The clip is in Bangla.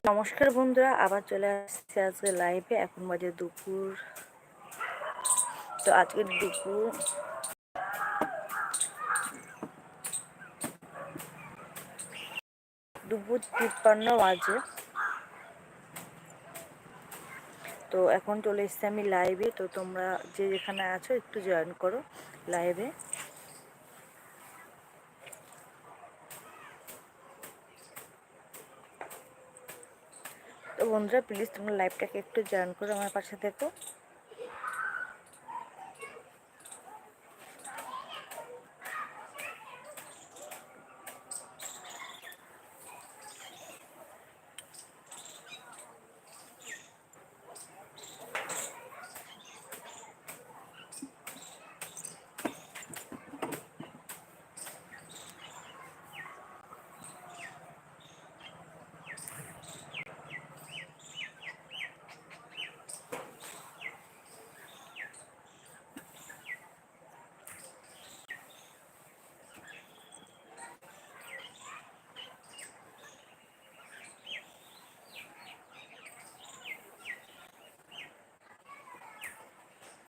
নমস্কার বন্ধুরা, আবার চলে আসছে আজকে লাইভে এখন বাজে দুপুর। তো আজকে দুপুর। দুপুর তিপ্পান্ন বাজে। তো এখন চলে এসছি আমি লাইভে তো তোমরা যে যেখানে আছো একটু জয়েন করো লাইভে তো বন্ধুরা প্লিজ তোমরা লাইভটাকে একটু জয়েন করো আমার পাশে থেকো।